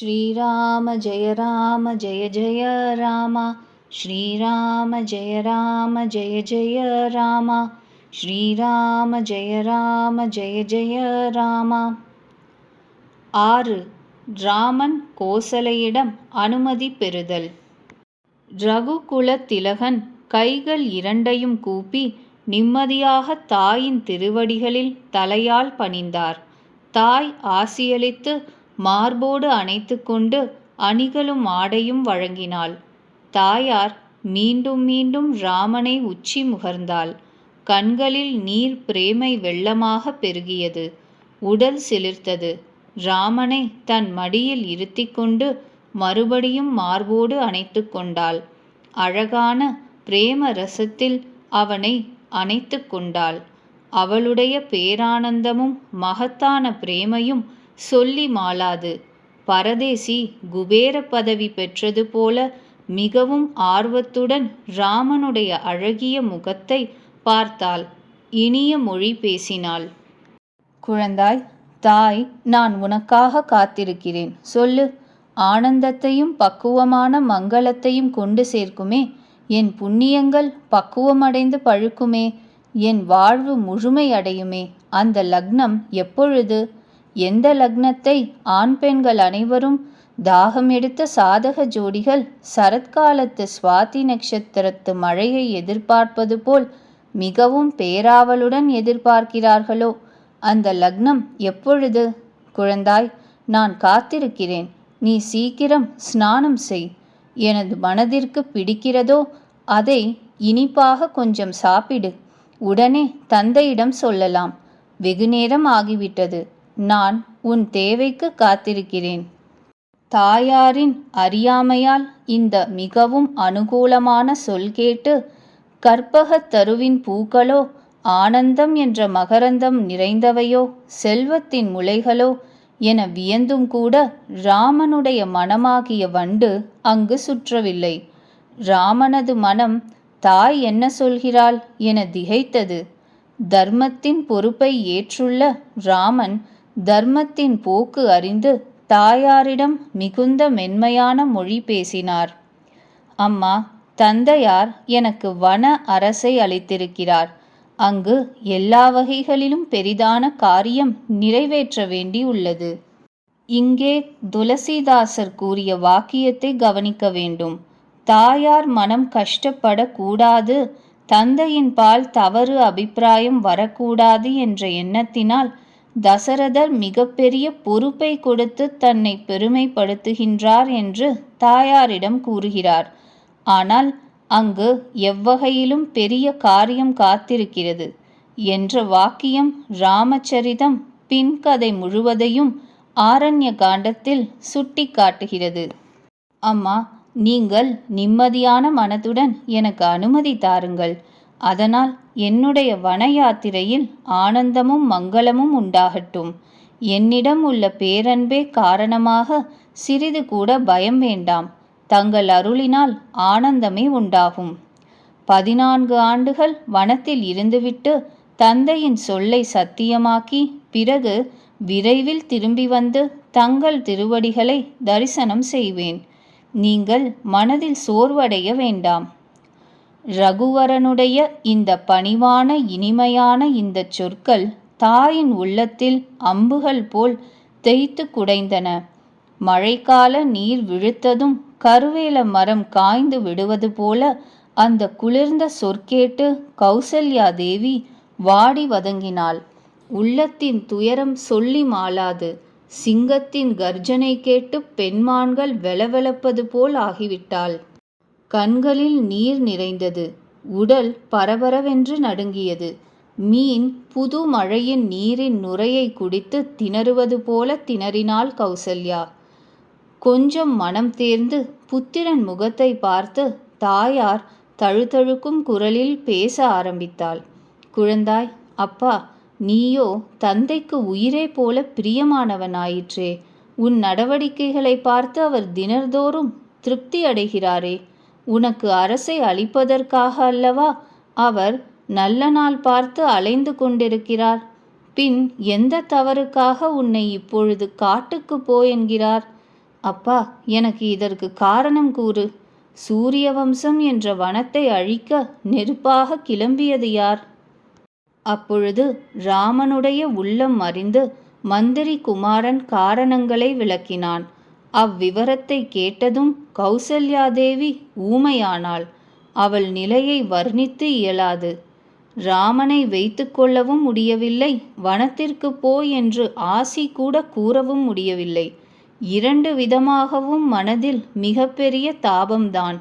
श्रीराम जय राम जय जय राम श्रीराम जय राम जय जय राम श्रीराम जय राम जय जय ராமா ஆறு ராமன் கோசலையிடம் அனுமதி பெறுதல் ரகுகுல திலகன் கைகள் இரண்டையும் கூப்பி நிம்மதியாக தாயின் திருவடிகளில் தலையால் பணிந்தார் தாய் ஆசியளித்து மார்போடு அணைத்து கொண்டு அணிகளும் ஆடையும் வழங்கினாள். தாயார் மீண்டும் மீண்டும் ராமனை உச்சி முகர்ந்தாள். கண்களில் நீர் பிரேமை வெள்ளமாக பெருகியது. உடல் சிலிர்த்தது. ராமனை தன் மடியில் இருத்தி கொண்டு மறுபடியும் மார்போடு அணைத்து கொண்டாள். அழகான பிரேம ரசத்தில் அவனை அணைத்து கொண்டாள். அவளுடைய பேரானந்தமும் மகத்தான பிரேமையும் சொல்லி மாளாது. பரதேசி குபேர பதவி பெற்றது போல மிகவும் ஆர்வத்துடன் ராமனுடைய அழகிய முகத்தை பார்த்தாள். இனிய மொழி பேசினாள். குழந்தாய் தாய் நான் உனக்காக காத்திருக்கிறேன். சொல்லு. ஆனந்தத்தையும் பக்குவமான மங்களத்தையும் கொண்டு சேர்க்குமே. என் புண்ணியங்கள் பக்குவமடைந்து பழுக்குமே. என் வாழ்வு முழுமை அடையுமே அந்த லக்னம் எப்பொழுது? எந்த லக்னத்தை ஆண் பெண்கள் அனைவரும் தாகம் எடுத்த சாதக ஜோடிகள் சரத்காலத்து சுவாதி நட்சத்திரத்து மழையை எதிர்பார்ப்பது போல் மிகவும் பேராவலுடன் எதிர்பார்க்கிறார்களோ? அந்த லக்னம் எப்பொழுது? குழந்தாய் நான் காத்திருக்கிறேன். நீ சீக்கிரம் ஸ்நானம் செய். எனது மனதிற்கு பிடிக்கிறதோ? அதை இனிப்பாக கொஞ்சம் சாப்பிடு. உடனே தந்தையிடம் சொல்லலாம். வெகுநேரம் ஆகிவிட்டது. நான் உன் தேவைக்கு காத்திருக்கிறேன். தாயாரின் அறியாமையால் இந்த மிகவும் அனுகூலமான சொல் கேட்டு கற்பகத் தருவின் பூக்களோ ஆனந்தம் என்ற மகரந்தம் நிறைந்தவையோ செல்வத்தின் முளைகளோ என வியந்தும் கூட ராமனுடைய மனமாகிய வண்டு அங்கு சுற்றவில்லை. ராமனது மனம் தாய் என்ன சொல்கிறாள்? என திகைத்தது. தர்மத்தின் பொறுப்பை ஏற்றுள்ள ராமன் தர்மத்தின் போக்கு அறிந்து தாயாரிடம் மிகுந்த மென்மையான மொழி பேசினார். அம்மா தந்தையார் எனக்கு வன அரசை அளித்திருக்கிறார். அங்கு எல்லா வகைகளிலும் பெரிதான காரியம் நிறைவேற்ற வேண்டியுள்ளது இங்கே துளசிதாசர் கூறிய வாக்கியத்தை கவனிக்க வேண்டும். தாயார் மனம் கஷ்டப்படக்கூடாது தந்தையின் பால் தவறு அபிப்பிராயம் வரக்கூடாது என்ற எண்ணத்தினால் தசரதர் மிகப்பெரிய பொறுப்பை கொடுத்து தன்னை பெருமைப்படுத்துகின்றார் என்று தாயாரிடம் கூறுகிறார். ஆனால் அங்கு எவ்வகையிலும் பெரிய காரியம் காத்திருக்கிறது என்ற வாக்கியம் ராமச்சரிதம் பின்கதை முழுவதையும் ஆரண்ய காண்டத்தில் சுட்டி காட்டுகிறது அம்மா நீங்கள் நிம்மதியான மனதுடன் எனக்கு அனுமதி தாருங்கள். அதனால் என்னுடைய வன யாத்திரையில் ஆனந்தமும் மங்களமும் உண்டாகட்டும். என்னிடம் உள்ள பேரன்பே காரணமாக சிறிது கூட பயம் வேண்டாம். தங்கள் அருளினால் ஆனந்தமே உண்டாகும். பதினான்கு ஆண்டுகள் வனத்தில் இருந்துவிட்டு தந்தையின் சொல்லை சத்தியமாக்கி பிறகு விரைவில் திரும்பி வந்து தங்கள் திருவடிகளை தரிசனம் செய்வேன். நீங்கள் மனதில் சோர்வடைய வேண்டாம். ரகுவரனுடைய இந்த பணிவான இனிமையான இந்த சொற்கள் தாயின் உள்ளத்தில் அம்புகள் போல் தேய்த்து குடைந்தன. மழைக்கால நீர் விழுத்ததும் கருவேல மரம் காய்ந்து விடுவது போல அந்த குளிர்ந்த சொற்கேட்டு கௌசல்யா தேவி வாடி வதங்கினாள். உள்ளத்தின் துயரம் சொல்லி மாளாது. சிங்கத்தின் கர்ஜனை கேட்டு பெண்மான்கள் வெலவெலப்பது போல் ஆகிவிட்டாள். கண்களில் நீர் நிறைந்தது. உடல் பரபரவென்று நடுங்கியது. மீன் புது மழையின் நீரின் நுரையை குடித்து திணறுவது போல திணறினாள் கௌசல்யா. கொஞ்சம் மனம் தேர்ந்து புத்திரன் முகத்தை பார்த்து தாயார் தழுதழுக்கும் குரலில் பேச ஆரம்பித்தாள். குழந்தாய் அப்பா நீயோ தந்தைக்கு உயிரே போல பிரியமானவனாயிற்றே. உன் நடவடிக்கைகளை பார்த்து அவர் தினர்தோறும் திருப்தி அடைகிறாரே. உனக்கு அரசை அளிப்பதற்காக அல்லவா? அவர் நல்ல நாள் பார்த்து அலைந்து கொண்டிருக்கிறார். பின் எந்த தவறுக்காக உன்னை இப்பொழுது காட்டுக்கு போ என்கிறார்? அப்பா எனக்கு இதற்கு காரணம் கூறு. சூரிய வம்சம் என்ற வனத்தை அழிக்க நெருப்பாக கிளம்பியது யார்? அப்பொழுது ராமனுடைய உள்ளம் அறிந்து மந்திரி குமாரன் காரணங்களை விளக்கினான். அவ்விவரத்தை கேட்டதும் கௌசல்யாதேவி ஊமையானாள். அவள் நிலையை வர்ணித்து இயலாது. ராமனை வைத்து கொள்ளவும் முடியவில்லை. வனத்திற்கு போ என்று ஆசி கூட கூறவும் முடியவில்லை. இரண்டு விதமாகவும் மனதில் மிகப்பெரிய தாபம்தான்.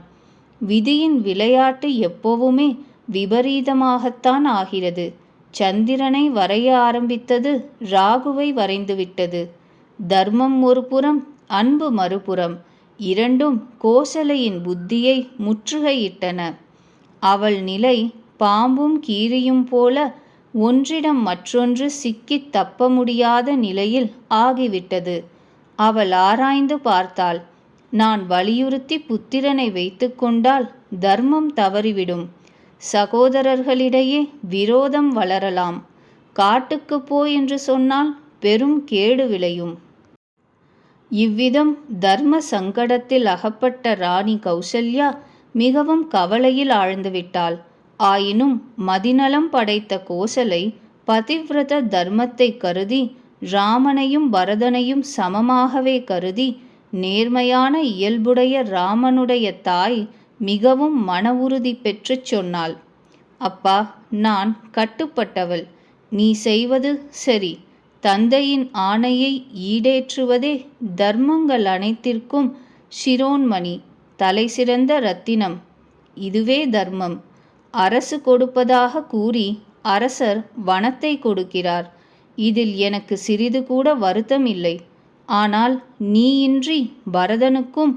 விதியின் விளையாட்டு எப்போவுமே விபரீதமாகத்தான் ஆகிறது. சந்திரனை வரைய ஆரம்பித்தது ராகுவை வரைந்துவிட்டது. தர்மம் ஒரு புறம் அன்பு மறுபுறம் இரண்டும் கோசலையின் புத்தியை முற்றுகையிட்டன. அவள் நிலை பாம்பும் கீரியும் போல ஒன்றிடம் மற்றொன்று சிக்கித் தப்ப முடியாத நிலையில் ஆகிவிட்டது. அவள் ஆராய்ந்து பார்த்தாள் நான் வலியுறுத்தி புத்திரனை வைத்துக்கொண்டால் தர்மம் தவறிவிடும். சகோதரர்களிடையே விரோதம் வளரலாம். காட்டுக்கு போ என்று சொன்னால் பெரும் கேடு விளையும். இவ்விதம் தர்ம சங்கடத்தில் அகப்பட்ட ராணி கௌசல்யா மிகவும் கவலையில் ஆழ்ந்துவிட்டாள் ஆயினும் மதிநலம் படைத்த கோசலை பதிவிரத தர்மத்தை கருதி ராமனையும் பரதனையும் சமமாகவே கருதி நேர்மையான இயல்புடைய ராமனுடைய தாய் மிகவும் மன உறுதி பெற்றுச் சொன்னாள். அப்பா நான் கட்டுப்பட்டவள். நீ செய்வது சரி. தந்தையின் ஆணையை ஈடேற்றுவதே தர்மங்கள் அனைத்திற்கும் சிரோன்மணி தலை சிறந்த ரத்தினம். இதுவே தர்மம். அரசு கொடுப்பதாக கூறி அரசர் வனத்தை கொடுக்கிறார். இதில் எனக்கு சிறிது கூட வருத்தம் இல்லை. ஆனால் நீயின்றி பரதனுக்கும்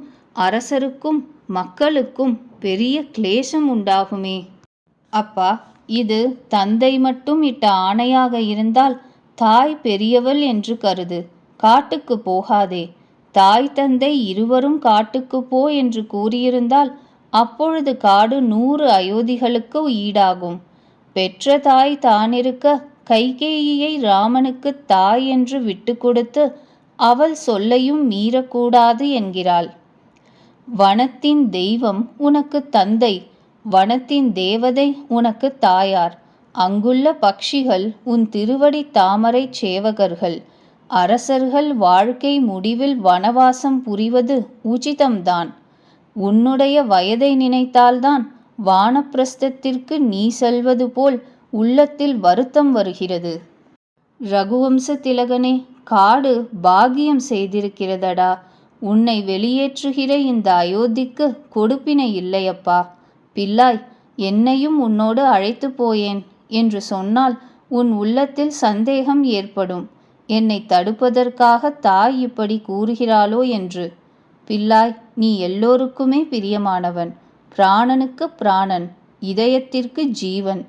அரசருக்கும் மக்களுக்கும் பெரிய கிளேசம் உண்டாகுமே. அப்பா இது தந்தை மட்டும் இட்ட ஆணையாக இருந்தால் தாய் பெரியவள் என்று கருது. காட்டுக்கு போகாதே. தாய் தந்தை இருவரும் காட்டுக்கு போ என்று கூறியிருந்தால் அப்பொழுது காடு நூறு அயோத்திகளுக்கு ஈடாகும். பெற்ற தாய் தானிருக்க கைகேயியை ராமனுக்கு தாய் என்று விட்டு கொடுத்து அவள் சொல்லையும் மீறக்கூடாது என்கிறாள். வனத்தின் தெய்வம் உனக்கு தந்தை வனத்தின் தேவதை உனக்கு தாயார். அங்குள்ள பக்ஷிகள் உன் திருவடி தாமரைச் சேவகர்கள். அரசர்கள் வாழ்க்கை முடிவில் வனவாசம் புரிவது உச்சிதம்தான். உன்னுடைய வயதை நினைத்தால்தான் வானப்பிரஸ்தத்திற்கு நீ செல்வது போல் உள்ளத்தில் வருத்தம் வருகிறது. ரகுவம்ச திலகனே காடு பாகியம் செய்திருக்கிறதடா. உன்னை வெளியேற்றுகிற இந்த அயோத்திக்கு கொடுப்பினை இல்லையப்பா. பிள்ளாய் என்னையும் உன்னோடு அழைத்து போயேன். என்று சொன்னால் உன் உள்ளத்தில் சந்தேகம் ஏற்படும். என்னை தடுப்பதற்காக தாய் இப்படி கூறுகிறாளோ என்று. பிள்ளாய் நீ எல்லோருக்குமே பிரியமானவன். பிராணனுக்கு பிராணன் இதயத்திற்கு ஜீவன்.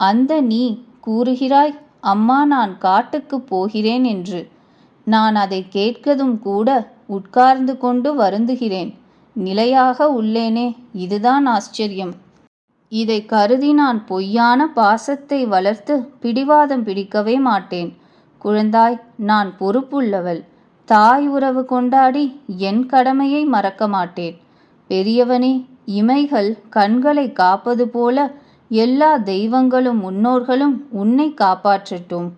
அந்த நீ கூறுகிறாய் அம்மா நான் காட்டுக்கு போகிறேன் என்று. நான் அதை கேட்கதும் கூட உட்கார்ந்து கொண்டு வருந்துகிறேன். நிலையாக உள்ளேனே இதுதான் ஆச்சரியம். இதை கருதி நான் பொய்யான பாசத்தை வளர்த்து பிடிவாதம் பிடிக்கவே மாட்டேன். குழந்தாய் நான் பொறுப்புள்ளவள். தாய் உறவு கொண்டாடி என் கடமையை மறக்க மாட்டேன். பெரியவனே இமைகள் கண்களை காப்பது போல எல்லா தெய்வங்களும் முன்னோர்களும் உன்னை காப்பாற்றட்டும்.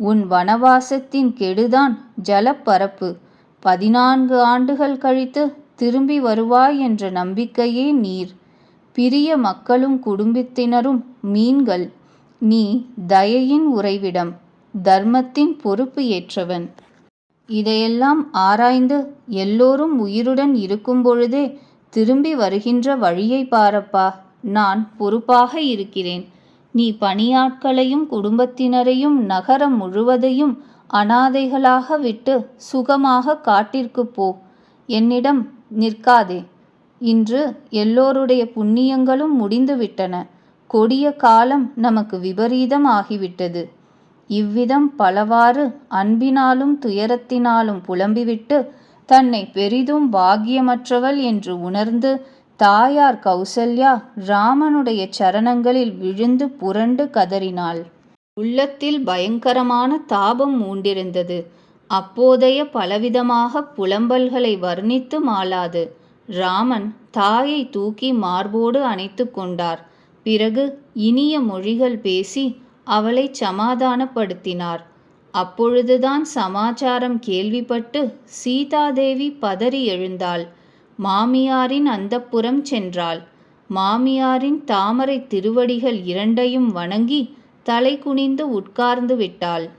உன் வனவாசத்தின் கெடுதான் ஜலப்பரப்பு. பதினான்கு ஆண்டுகள் கழித்து திரும்பி வருவாய் என்ற நம்பிக்கையே நீர். பிரிய மக்களும் குடும்பத்தினரும் மீன்கள் நீ தயையின் உறைவிடம் தர்மத்தின் பொறுப்பு ஏற்றவன். இதையெல்லாம் ஆராய்ந்து எல்லோரும் உயிருடன் இருக்கும் பொழுதே திரும்பி வருகின்ற வழியை பாரப்பா நான் பொறுப்பாக இருக்கிறேன். நீ பணியாட்களையும் குடும்பத்தினரையும் நகரம் முழுவதையும் அனாதைகளாக விட்டு சுகமாக காட்டிற்கு போ. என்னிடம் நிற்காதே. இன்று எல்லோருடைய புண்ணியங்களும் முடிந்துவிட்டன. கொடிய காலம் நமக்கு விபரீதம் ஆகிவிட்டது இவ்விதம் பலவாறு அன்பினாலும் துயரத்தினாலும் புலம்பிவிட்டு தன்னை பெரிதும் பாக்கியமற்றவள் என்று உணர்ந்து தாயார் கௌசல்யா ராமனுடைய சரணங்களில் விழுந்து புரண்டு கதறினாள். உள்ளத்தில் பயங்கரமான தாபம் மூண்டிருந்தது. அப்போதைய பலவிதமாக புலம்பல்களை வர்ணித்து மாளாது. ராமன் தாயை தூக்கி மார்போடு அணைத்து கொண்டார். பிறகு இனிய மொழிகள் பேசி அவளை சமாதானப்படுத்தினார். அப்பொழுதுதான் சமாச்சாரம் கேள்விப்பட்டு சீதாதேவி பதறி எழுந்தாள். மாமியாரின் அந்தப்புறம் சென்றாள். மாமியாரின் தாமரை திருவடிகள் இரண்டையும் வணங்கி தலை குனிந்து உட்கார்ந்து விட்டாள்.